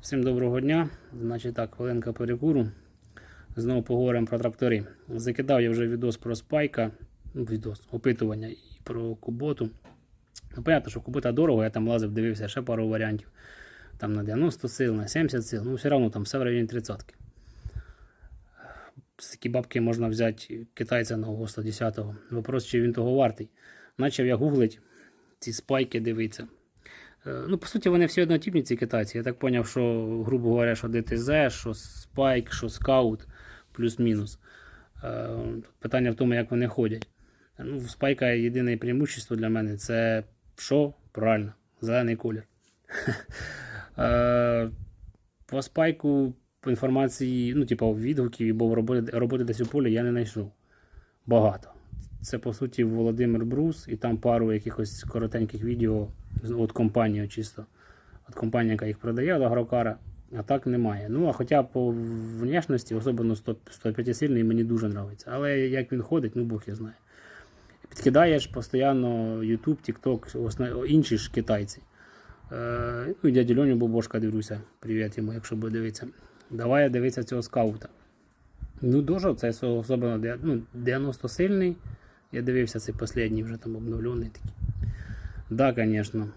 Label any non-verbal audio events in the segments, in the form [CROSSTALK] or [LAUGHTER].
Всім доброго дня. Значить так, хвилинка перекуру. Знову поговоримо про трактори. Закидав я вже відос про спайка, ну, відос, опитування і про куботу. Ну, понятно, що кубота дорого, я там лазив, дивився ще пару варіантів. Там на 90 сил, на 70 сил, ну все одно там все в районі 30. З такі бабки можна взяти китайця нового 110-го. Вопрос, чи він того вартий. Начав я гуглить ці спайки дивитися. Е, Ну, по суті, вони всі однотипні, ці китайці. Я так зрозумів, що, грубо говоря, що ДТЗ, що Спайк, що Скаут, плюс-мінус. Е, Питання в тому, як вони ходять. Ну, в Спайка єдине преимущество для мене це що? Правильно, зелений колір. [LAUGHS] Е, По спайку інформації, ну, типу, відгуків або роботи, роботи десь у полі я не знайшов. Багато. Це, по суті, Володимир Брус і там пару якихось коротеньких відео від компанії чисто. От компанії, яка їх продає, від Агрокара. А так немає. Ну, а хоча по внешності, особливо 105 сильний, мені дуже подобається. Але як він ходить, ну Бог я знає. Підкидаєш постійно YouTube, TikTok, інші ж китайці. Е, ну, дядю Льоню Бобошка дивлюся. Привіт йому, якщо буде дивитися. Давай я дивитися цього скаута. Ну, дуже, це особливо ну, 90 сильний. Я дивився цей останній вже там обновлений такий. Да, звісно.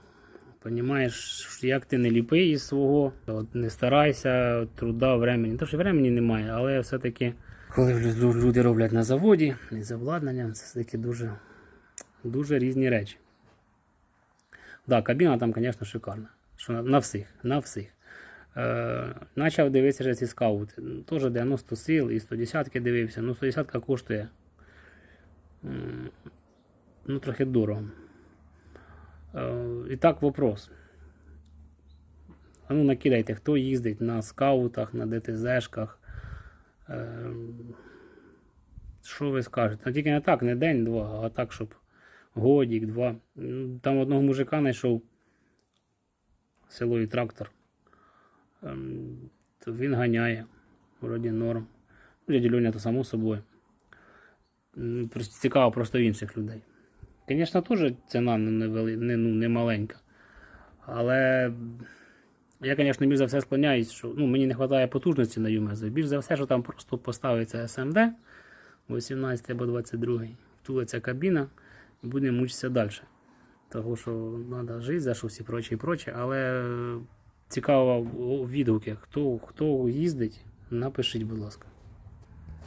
Понімаєш, як ти не ліпий із свого, от не старайся, труда, времени. То, що времени немає, але все-таки, коли люди роблять на заводі, не з обладнанням, це все-таки дуже, дуже різні речі. Да, кабіна там, звісно, шикарна. Що на, на всіх, на всіх. Е, почав дивитися ці скаути. Теж 90 сил і 110 дивився. Ну, 110 коштує ну, трохи дорого. Е, і так вопрос. А ну накидайте, хто їздить на скаутах, на ДТЗшках. Е, що ви скажете? Ну, тільки не так, не день-два, а так, щоб годік, два. Там одного мужика знайшов село і трактор. Ем, то він ганяє, вроді норм. Ну, Дядя Льоня то само собою. Цікаво просто інших людей. Звісно, теж ціна не, не, ну, не маленька. Але я, звісно, більш за все склоняюсь, що ну, мені не вистачає потужності на ЮМЕЗ. Більш за все, що там просто поставиться СМД 18 або 22, втулиться кабіна і буде мучитися далі. Тому що треба жити за щось і проче, і проче. Але цікаво відгуки, хто, хто їздить, напишіть, будь ласка.